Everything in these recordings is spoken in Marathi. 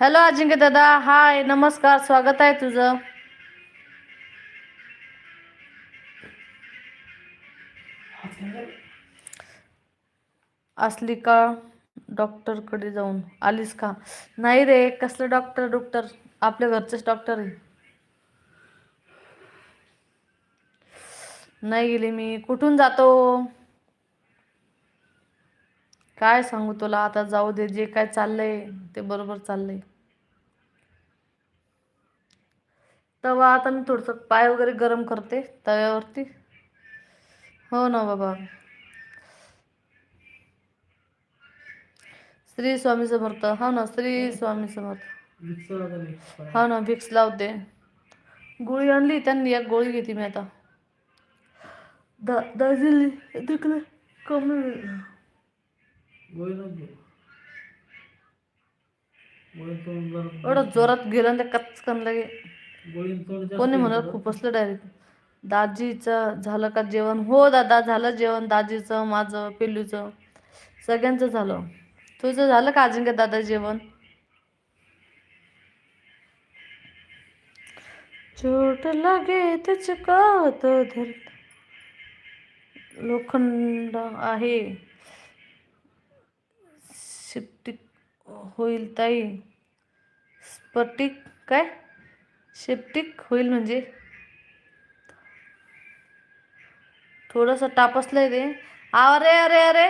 हॅलो अजिंक्य दादा हाय नमस्कार स्वागत आहे तुझं. असली का? डॉक्टरकडे जाऊन आलीस का? नाही रे कसलं डॉक्टर डॉक्टर? आपल्या घरचेच डॉक्टर आहे. नाही गेली मी. कुठून जातो? काय सांगू तुला? आता जाऊ दे जे काय चाललंय ते बरोबर चाललंय. तवा आता मी थोडंसं पाय वगैरे गरम करते तव्यावरती. हो ना बाबा. श्री स्वामी समर्थ. हो ना श्री स्वामी समर्थ. हो ना भिक्स लावते. गोळी आणली त्यांनी एक गोळी घेते मी आता. दा तिकडे कमी एवढं जोरात गेलं आणि ते कचकन लगे. कोणी म्हणत खूप असलं डायरेक्ट दाजीचं झालं का जेवण? हो दादा झालं जेवण. दाजीचं माझं पिल्लूचं. सगळ्यांचं झालं. तुझं झालं का अजिंक्य दादा जेवण? चोट लागे तुझको तो धर लोखंड आहे. शिफ्टिक होईल ताई. स्पटिक काय? शिफ्टिक होईल म्हणजे? थोडंसं टापसलंय ते. अरे अरे अरे!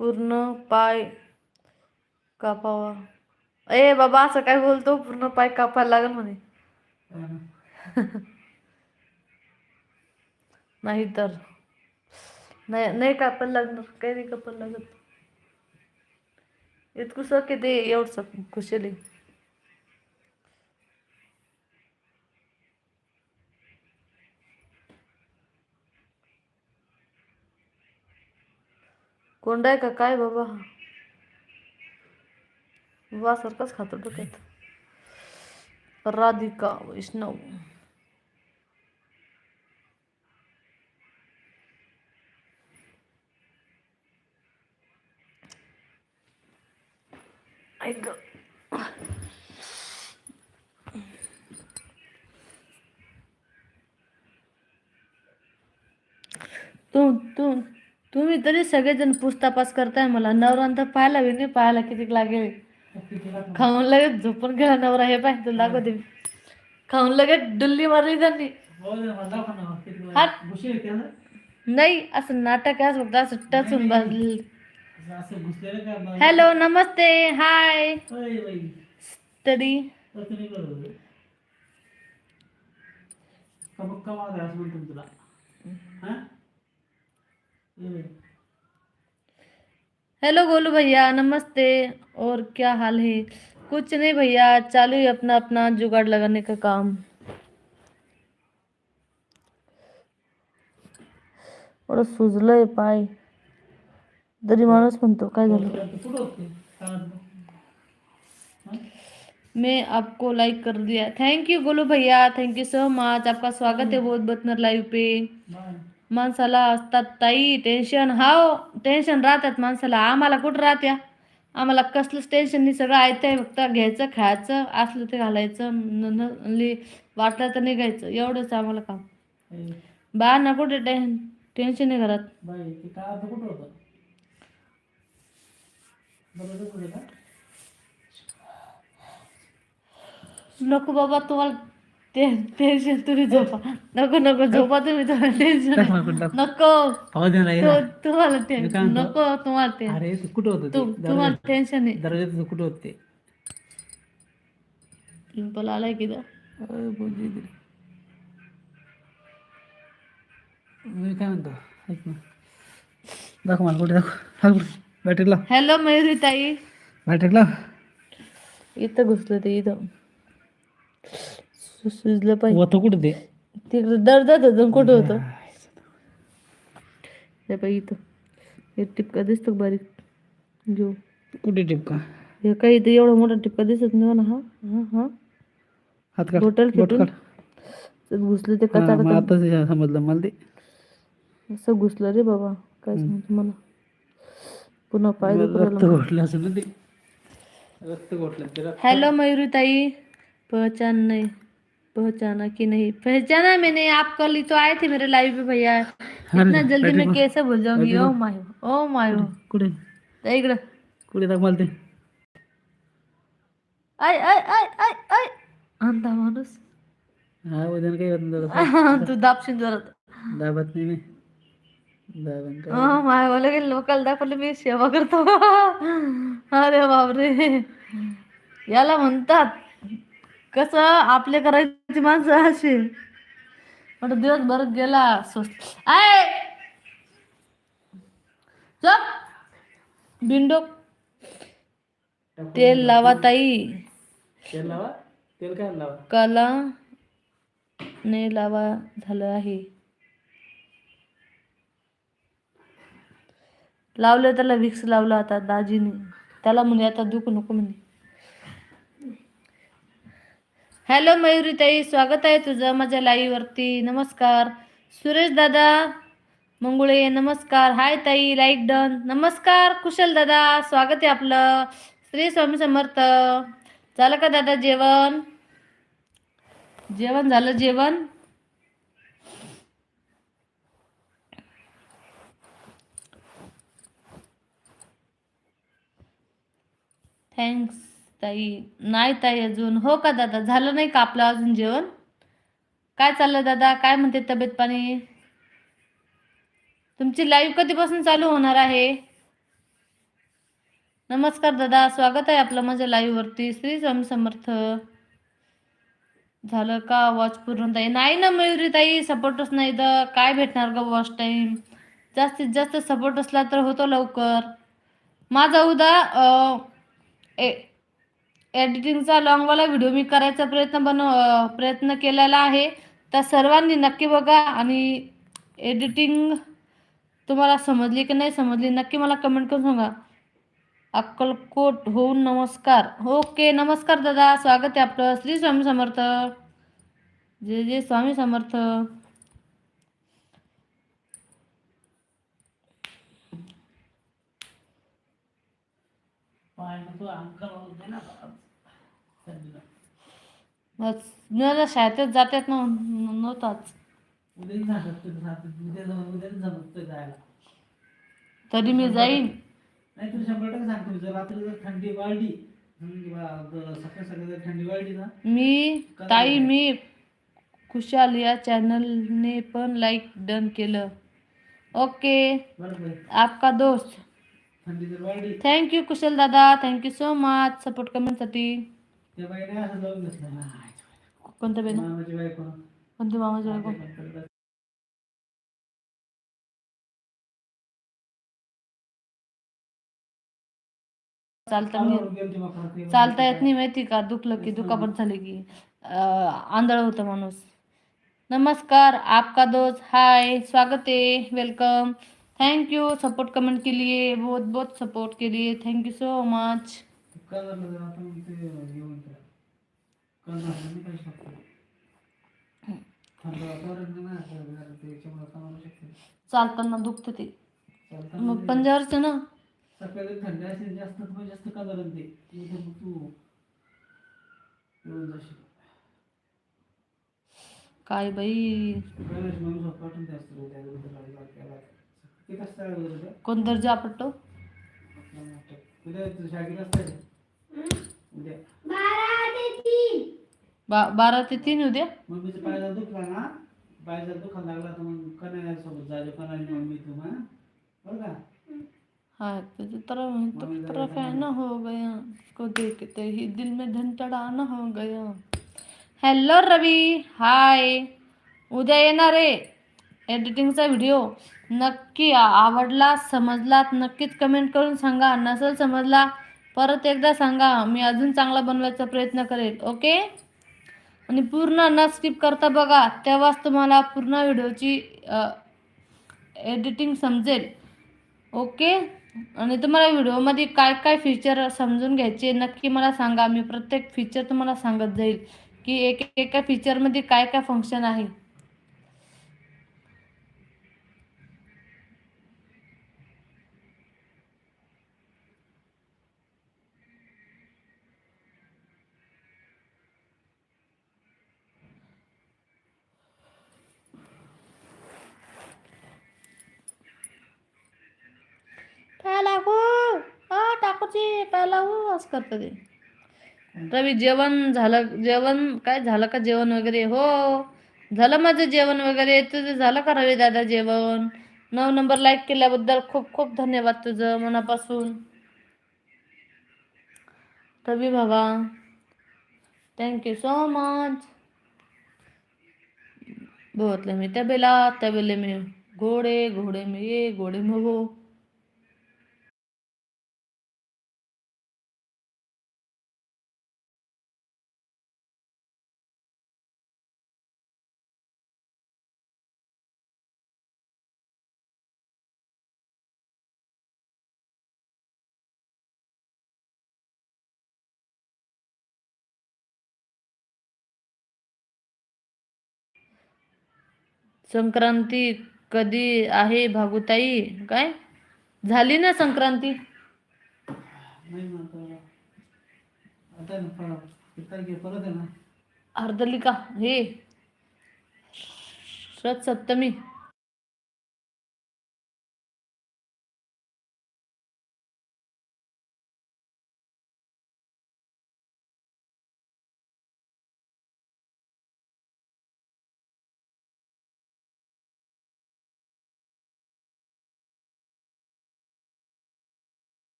पूर्ण पाय कापावा. ए बाबा असं काय बोलतो? पूर्ण पाय कापायला लागेल म्हणे. नाही तर. नाही नाही कापायला लागणार. काही नाही कापायला लागत. इतकुस किती एवढस कुशली कोंडा आहे का? काय बाबा? वा सारखाच खातो डोक्यात. राधिका वैष्णव. ऐक. तू तू तुम्ही तरी सगळेजण पूछतापास करताय मला. नवरांतर पाहायला बी नाही पाहायला किती लागेल? खाऊन लगेच झोपून गेला नवरा हे पाय तुला दाखवते. खाऊन लगेच डुल्ली मारली त्यांनी. नाही असं नाटक आहे असं फक्त असं टचून बसले. हॅलो नमस्ते हाय. तरी हेलो गोलू भैया नमस्ते। और क्या हाल है? कुछ नहीं भैया चालू है अपना अपना जुगाड़ लगाने का काम। एवढं सुजलंय पाय तरी माणूस म्हणतो काय झालं? मैं आपको लाइक कर दिया। थैंक यू गोलू भैया थैंक यू सो मच आपका स्वागत है बहुत बतनर लाइव पे। माणसाला असतात ताई टेन्शन हाव टेन्शन राहतात माणसाला. आम्हाला कुठं राहत्या? आम्हाला कसलंच टेन्शन नाही. सगळं ऐकतंय फक्त. घ्यायचं खायचं असलं ते घालायचं वाटलं तर निघायचं. एवढंच आम्हाला काम. बा ना कुठे टेन टेन्शन आहे घरात नको बाबा तुम्हाला टेन्शन तुम्ही झोपा. नको नको झोपा तुम्ही तुम्हाला टेन्शन नको तु- तुम्हाला टेन्शन नको तुम्हाला ते अरे ते कुठं होतं ते? तुम- तुम्हाला टेन्शन आहे दर्जाचं कुठं होतं ते? पिंपल आलाय की ती. मी काय म्हणतो? ऐक ना. दाखव मला कुठे दाखव. बॅटरी लाव. हॅलो मयुरी ताई. बॅटरी लाव. इथं घुसलं ते इथं. सुजलं पाहिजे. होतं कुठे ते? तिकडे दर्दात होतं कुठं होतं? हे पाहिजे इथं. हे टिपका दिसतो का बारीक? घेऊ. कुठे टिपका? हे काही इथं एवढा मोठा टिपका दिसत नाही ना हा? हा हा? हात काढ. बोटल बोट खेटून? काढ. त्यात घुसलं ते हा, कचाड मग आता ते समजलं मला ते. असं घुसलं रे बाबा काय सांगतो मला? पुन्हा पाय रक्त घोटलं असं ना ते रक्त घोटलं ते रक्त हेलो मयूरी ताई पहचान नहीं. पहचाना कि नहीं? पहचाना मैंने आप कल ही तो आए थे मेरे लाइव पे भैया। इतना जल्दी मैं कैसे भूल जाऊँगी? ओ मायो ओ मायो कुठे इकडं कुठे दाख मला ते आय आय आय आय आय अंधा माणूस। हा वज़न काही होत नाही तू दाबशील जोरात दाबत नाही मी। माय बोले की लोकल दाखवले मी सेवा करतो अरे बापरे याला म्हणतात कसं आपले करायची माणसं अशी पण दिवसभर गेला स्वस्त आय! चप बिंडो. तेल लावा ताई. तेल लावा? तेल काय लावा? काला ने लावा झालं आहे. लावलं त्याला विक्स लावला आता दाजीने. त्याला म्हणे आता दुखू नको म्हणे. हॅलो मयुरी ताई स्वागत आहे तुझं माझ्या लाईव्हवरती नमस्कार सुरेश दादा मंगुळे नमस्कार हाय ताई लाईक डन नमस्कार कुशल दादा स्वागत आहे आपलं श्री स्वामी समर्थ झालं का दादा जेवण जेवण झालं जेवण थँक्स ताई नाही ताई अजून. हो का दादा? झालं नाही का आपलं अजून जेवण? काय चाललं दादा? काय म्हणते तब्येत पाणी? तुमची लाईव्ह कधीपासून चालू होणार आहे? नमस्कार दादा स्वागत आहे आपलं माझ्या लाईव्हवरती श्री स्वामी समर्थ. झालं का? वॉच पूर्ण ताई? नाही ना मयुरी ताई सपोर्टच नाही तर काय भेटणार का वॉच टाईम जास्तीत जास्त सपोर्ट असला तर होतो लवकर. माझा उद्या ए एडिटिंगचा लॉंगवाला व्हिडिओ मी करायचा प्रयत्न बन प्रयत्न केलेला आहे. तर सर्वांनी नक्की बघा आणि एडिटिंग तुम्हाला समजली की नाही समजली नक्की मला कमेंट करून सांगा. अक्कलकोट होऊन नमस्कार. ओके नमस्कार दादा स्वागत आहे आपलं. श्री स्वामी समर्थ. जय जय स्वामी समर्थ. अंकल होते ना बस मी आता शाळेतच जातात ना नव्हताच. तरी मी जाईन. नाही तुला शंभर टक्के सांगतो मी, जर रात्री जर थंडी वाढली सकाळी सकाळी जर थंडी वाढली ना मी ताई मी खुशाल या चॅनलने पण लाईक डन केलं. ओके. आपका दोस्त. थंडी जर वाढली. थँक्यू कुशल दादा. Thank you so much support कमेंटसाठी त्या बाईने असं जाऊन घेतलं. ना कोणत्या बेन मामाची बायको. कोणती मामाची बायको? चालता नाही चालता येत नाही माहिती का? दुखलं की दुखापत झाली की. अं, आंधळ होतं माणूस. नमस्कार आपका दोस्त. हाय स्वागत है welcome thank you support comment के लिए बहुत बहुत सपोर्ट के लिए थैंक यू सो मच चालताना दुखतं ते. मग पंजावरचं ना? सकाळी थंडी असेल जास्त जास्त ते? तू काय बाई? कोण दर्जा आपटतो? शाळेत बा बारा ते तीन उद्या? पाय जर दुखला ना? पाय जर दुखायला लागला तर मग कन्या सोबत जायचं कन्या मम्मी बरं का? हाँ तो तरफ़ है ना हो गया. उसको देखते ही दिल में धनचड़ा न हो गया. हॅलो रवी. हाय उद्या येणार आहे. एडिटिंगचा व्हिडिओ नक्की आवडला समजलात नक्कीच कमेंट करून सांगा. नसेल समजला परत एकदा सांगा मी अजून चांगला बनवायचा प्रयत्न करेल ओके? आणि पूर्ण न स्किप करता बघा तेव्हाच तुम्हाला पूर्ण व्हिडिओची एडिटिंग समजेल ओके? आणि तुम्हाला व्हिडिओमध्ये काय काय फीचर समजून घ्यायचे नक्की मला सांगा. मी प्रत्येक फीचर तुम्हाला सांगत जाईल की एक एका फीचरमध्ये काय काय फंक्शन आहे प्याला हो हा टाकूची वास करतं ते. रवी जेवण झालं जेवण काय झालं का जेवण वगैरे? हो. झालं माझं जेवण वगैरे. तुझं झालं का रवी दादा जेवण? नऊ नंबर लाईक केल्याबद्दल खूप खूप धन्यवाद तुझं मनापासून. रवी बाबा थँक्यू सो मच बोतले मी तबेला तबेले मी घोड़े घोड़े में ये घोड़े में वो संक्रांती कधी आहे भागुताई? काय? झाली ना संक्रांती? नाही ना आता. आता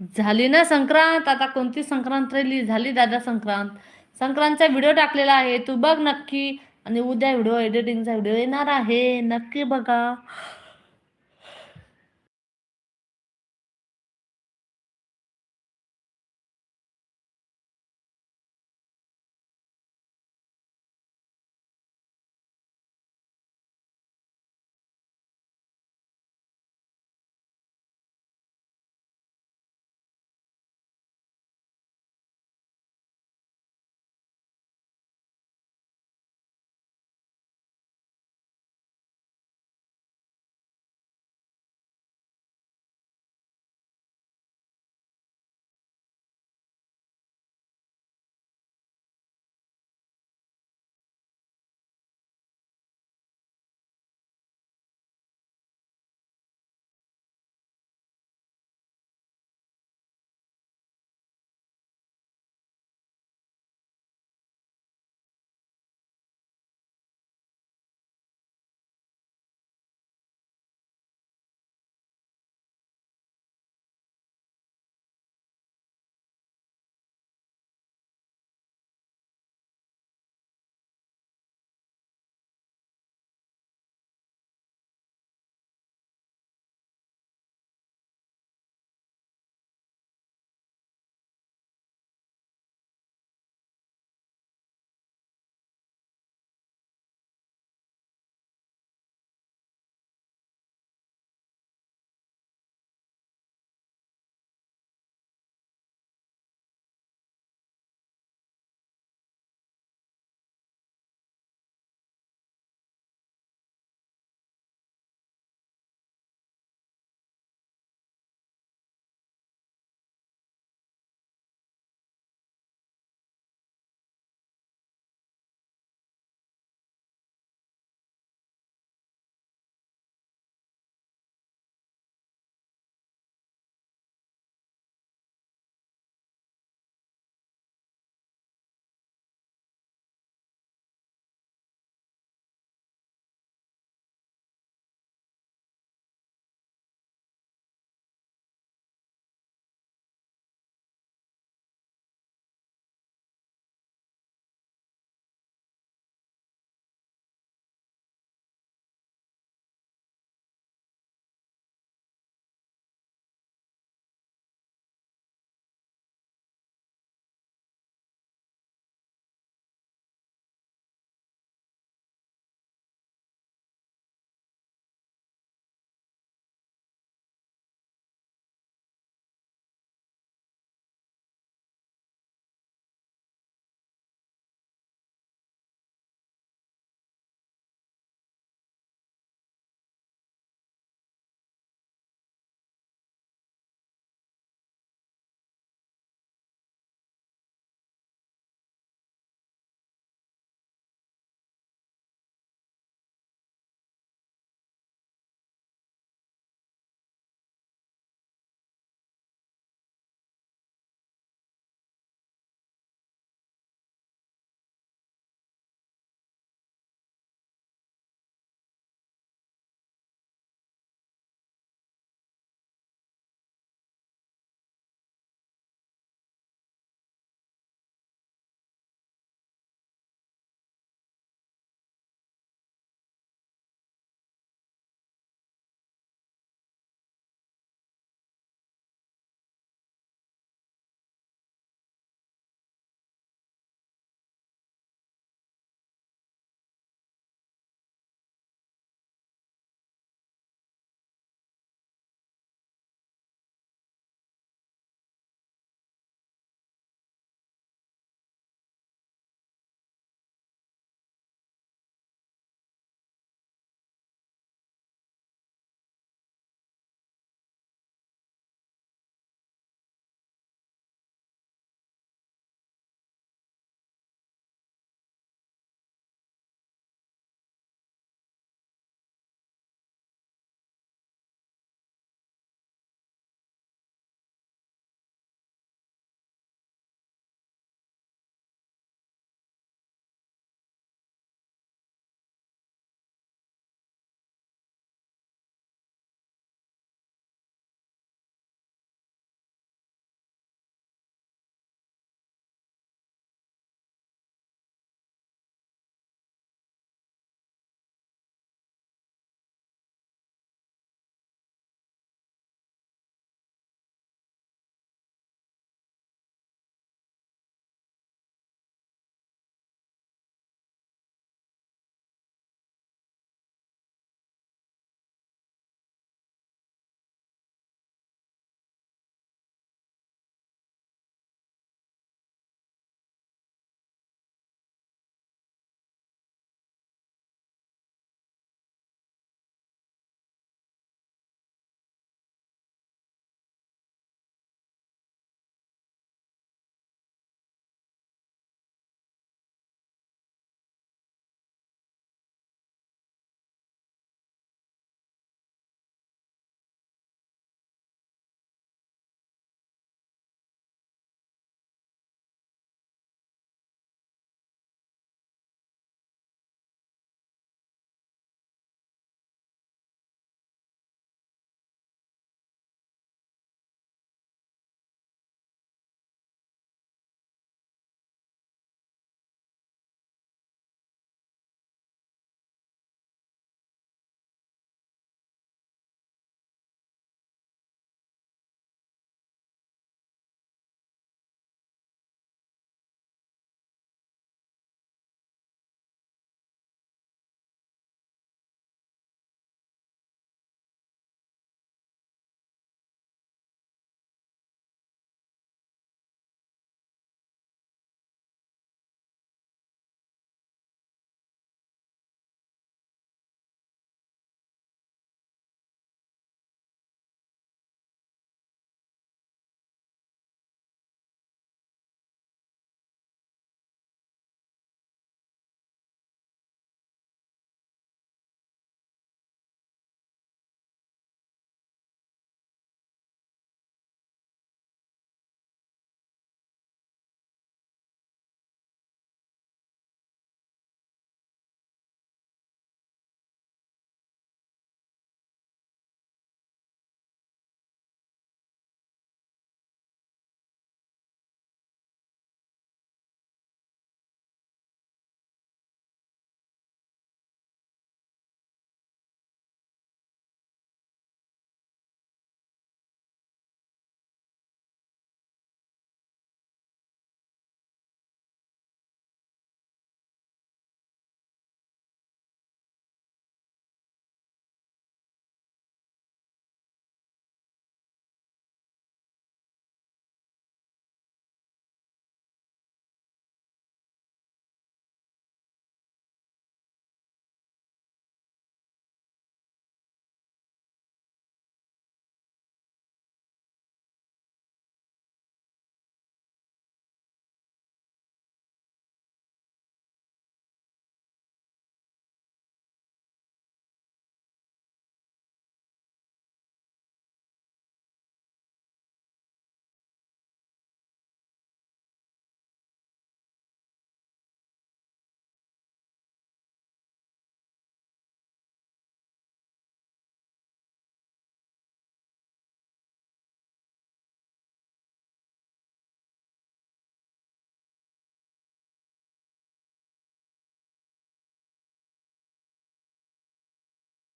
झाली ना संक्रांत? आता कोणती संक्रांत राहिली? झाली दादा संक्रांत. संक्रांतचा व्हिडिओ टाकलेला आहे. तू बघ नक्की. आणि उद्या व्हिडिओ एडिटिंगचा व्हिडिओ येणार आहे. नक्की बघा.